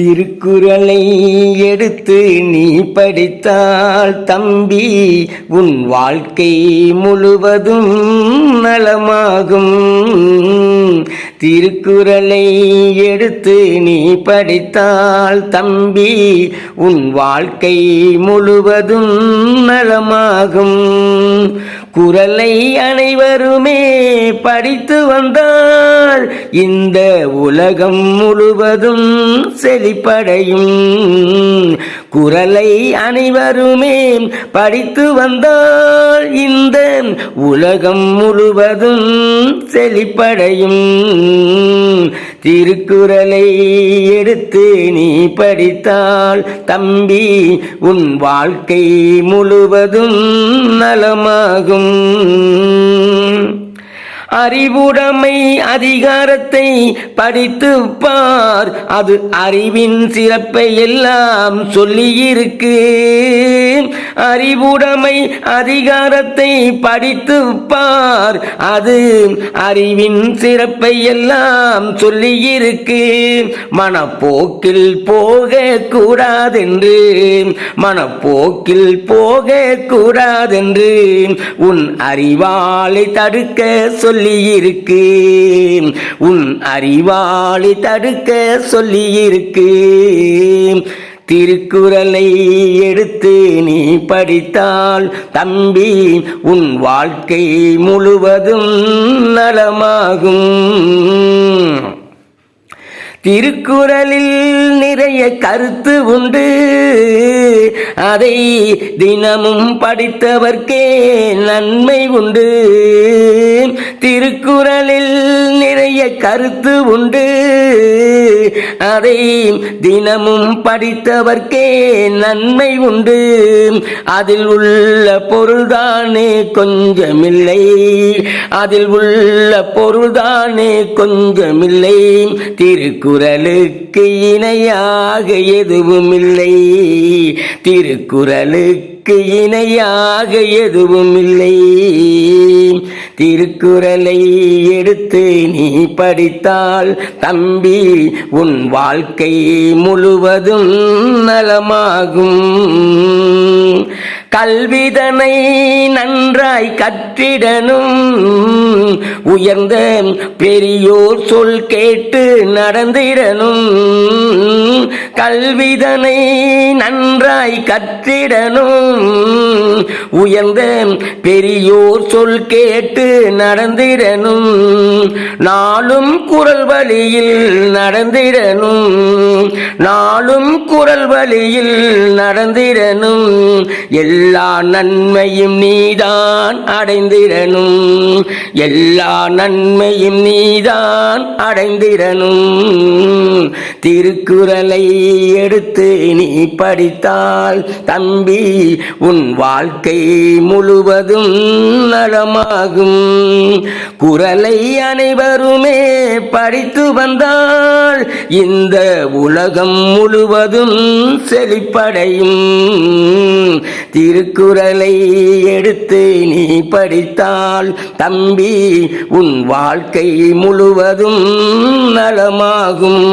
திருக்குறளை எடுத்து நீ படித்தால் தம்பி உன் வாழ்க்கை முழுவதும் நலமாகும். திருக்குறளை எடுத்து நீ படித்தால் தம்பி உன் வாழ்க்கை முழுவதும் நலமாகும். குரலை அனைவருமே படித்து வந்தால் இந்த உலகம் முழுவதும் செழிப்படையும். குரலை அனைவருமே படித்து வந்தால் இந்த உலகம் முழுவதும் செழிப்படையும். திருக்குறளை எடுத்து நீ படித்தால் தம்பி உன் வாழ்க்கை முழுவதும் நலமாகும். அறிவுடைமை அதிகாரத்தை படித்து பார். அது அறிவின் சிறப்பை எல்லாம் சொல்லியிருக்கு. அறிவுடைமை அதிகாரத்தை படித்து பார். அது அறிவின் சிறப்பை எல்லாம் சொல்லியிருக்கு. மனப்போக்கில் போக கூடாதென்று மனப்போக்கில் போக கூடாதென்று உன் அறிவாளை தடுக்க சொல்லியிருக்கு. உன் அறிவாளை தடுக்க சொல்லியிருக்கு. திருக்குறளை எடுத்து நீ படித்தால் தம்பி உன் வாழ்க்கை முழுவதும் நலமாகும். திருக்குறளில் நிறைய கருத்து உண்டு. அதை தினமும் படித்தவர்க்கே நன்மை உண்டு. திருக்குறளில் கருத்து உண்டு. அதை தினமும் படித்தவர்க்கே நன்மை உண்டு. அதில் உள்ள பொருள்தானே கொஞ்சமில்லை. அதில் உள்ள பொருள்தானே கொஞ்சமில்லை. திருக்குறளுக்கு இணையாக எதுவும் இல்லை திருக்குறளுக்கு இணையாக எதுவும் இல்லை திருக்குறளை எடுத்து நீ படித்தால் தம்பி உன் வாழ்க்கை முழுவதும் நலமாகும். கல்விதனை நன்றாய் கற்றிடனும் உயர்ந்த பெரியோர் சொல் கேட்டு நடந்திடனும் கல்விதனை நன்றாய் கற்றிடனும் mm-hmm. உயர்ந்த பெரியோர் சொல் கேட்டு நடந்திடனும். நாளும் குரல் வழியில் நடந்திடனும். நாளும் குரல் வழியில் நடந்திடனும். எல்லா நன்மையும் நீதான் அடைந்திடனும். எல்லா நன்மையும் நீதான் அடைந்திடனும். திருக்குறளை எடுத்து நீ படித்தால் தம்பி உன் வாழ்க்கை முழுவதும் நலமாகும். குரலை அனைவருமே படித்து வந்தால் இந்த உலகம் முழுவதும் செழிப்படையும். திருக்குறளை எடுத்து நீ படித்தால் தம்பி உன் வாழ்க்கை முழுவதும் நலமாகும்.